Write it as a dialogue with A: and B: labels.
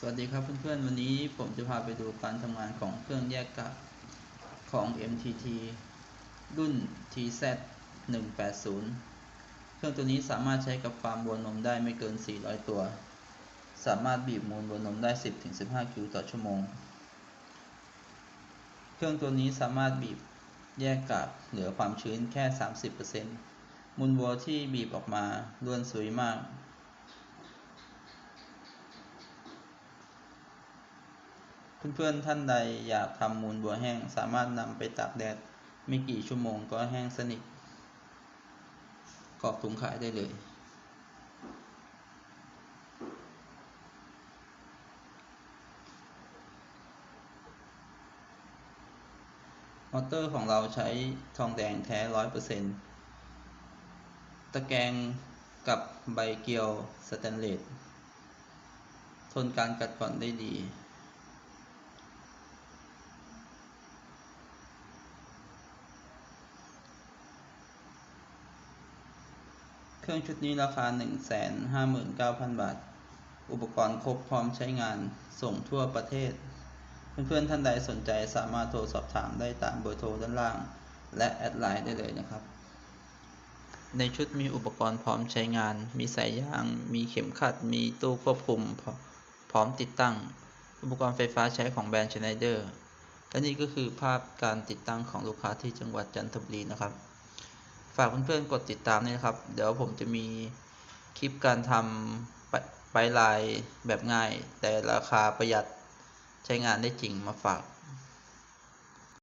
A: สวัสดีครับเพื่อนๆ วันนี้ผมจะพาไปดูการทำงานของเครื่องแยกกากของ MTT รุ่น TZ 180เครื่องตัวนี้สามารถใช้กับฟาร์มวัวนมได้ไม่เกิน 400 ตัว สามารถบีบมูลวัวนมได้ 10-15 คิวต่อชั่วโมง เครื่องตัวนี้สามารถบีบแยกกากเหลือความชื้นแค่ 30%มูลวัวที่บีบออกมาล้วนสวยมาก เพื่อนๆท่านใดอยากทำมูลบัวแห้ง สามารถนำไปตากแดดไม่กี่ชั่วโมงก็แห้งสนิทกรอกถุงขายได้เลย มอเตอร์ของเราใช้ทองแดงแท้ร้อยเปอร์เซ็นต์ตะแกรงกับใบเกลียวสแตนเลสทนการกัดกร่อนได้ดี เครื่องชุดนี้ราคา 159,000 บาท อุปกรณ์ครบพร้อมใช้งานส่งทั่วประเทศ เพื่อนๆท่านใดสนใจสามารถโทรสอบถามได้ตามเบอร์โทรด้านล่าง และแอดไลน์ได้เลยนะครับ ในชุดมีอุปกรณ์พร้อมใช้งาน มีสายยาง มีเข็มขัด มีตู้ควบคุม พร้อมพร้อมติดตั้ง อุปกรณ์ไฟฟ้าใช้ของแบรนด์ชไนเดอร์และนี่ก็คือภาพการติดตั้งของลูกค้าที่จังหวัดจันทบุรีนะครับ ฝากเพื่อนๆกดติดตามด้วยนะครับ เดี๋ยวผมจะมีคลิปการทำไปไลายแบบง่าย แต่ราคาประหยัดใช้งานได้จริงมาฝาก